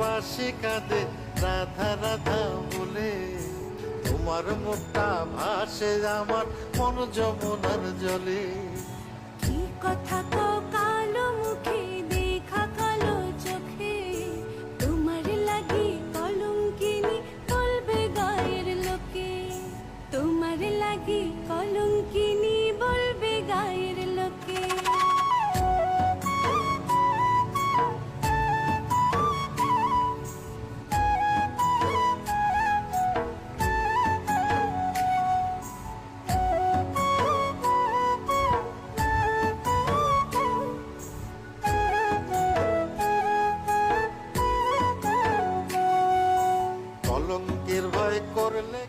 বাসি কাঁদে, রাধা রাধা বলে, তোমার মুখটা ভাসে আমার মন যমুনার জলে। কি কথা কো কালো কালো চোখে, তোমার লাগি কলঙ্কিনী বলবে গায়ের লোকে। তোমার লাগি বলবে কলঙ্কের ভয় করলে